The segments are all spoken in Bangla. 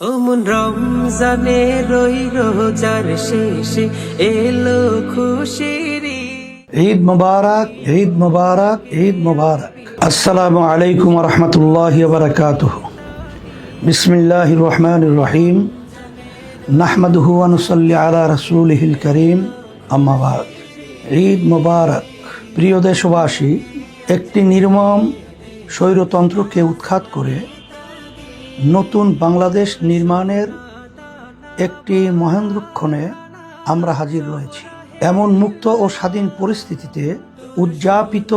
ওমন রমজানে রই রোজার শেষে, এলো খুশির ঈদ। মুবারক ঈদ মুবারক ঈদ মুবারক। আসসালামু আলাইকুম রহমতুল্লাহ বরকাতুহ। বিসমিল্লাহ রহমান রহিম। নাহমদহু আনুসল্লি আলা রসুলহিল করিম। আম্মাবাদ ঈদ মুবারক। প্রিয় দেশবাসী, একটি নির্মম স্বৈরতন্ত্রকে উৎখাত করে নতুন বাংলাদেশ নির্মাণের একটি মহেন্দ্রক্ষণে আমরা হাজির রয়েছি। এমন মুক্ত ও স্বাধীন পরিস্থিতিতে উদযাপিত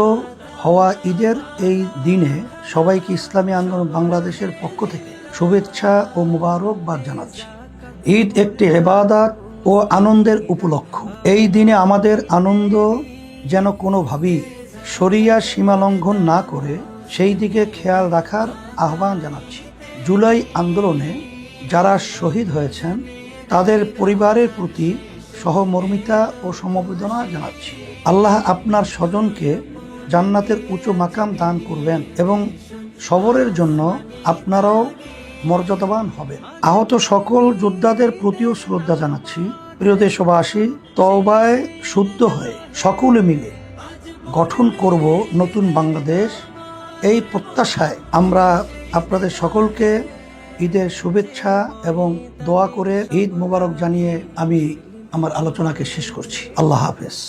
হওয়া ঈদের এই দিনে সবাইকে ইসলামী আন্দোলন বাংলাদেশের পক্ষ থেকে শুভেচ্ছা ও মুবারকবাদ জানাচ্ছি। ঈদ একটি এবাদাত ও আনন্দের উপলক্ষ। এই দিনে আমাদের আনন্দ যেন কোনোভাবেই সরিয়া সীমা লঙ্ঘন না করে সেই দিকে খেয়াল রাখার আহ্বান জানাচ্ছি। জুলাই আন্দোলনে যারা শহীদ হয়েছেন, তাদের পরিবারের প্রতি সহমর্মিতা ও সমবেদনা জানাচ্ছি। আল্লাহ আপনার স্বজনকে জান্নাতের উঁচু মাকাম দান করবেন এবং সবরের জন্য আপনারাও মর্যাদাবান হবেন। আহত সকল যোদ্ধাদের প্রতিও শ্রদ্ধা জানাচ্ছি। প্রিয় দেশবাসী তবায় শুদ্ধ হয়ে সকলে মিলে গঠন করব নতুন বাংলাদেশ। এই প্রত্যাশায় আমরা আপনাদের সকলকে ঈদের শুভেচ্ছা এবং দোয়া করে ঈদ মোবারক জানিয়ে আমি আমার আলোচনাকে শেষ করছি। আল্লাহ হাফেজ।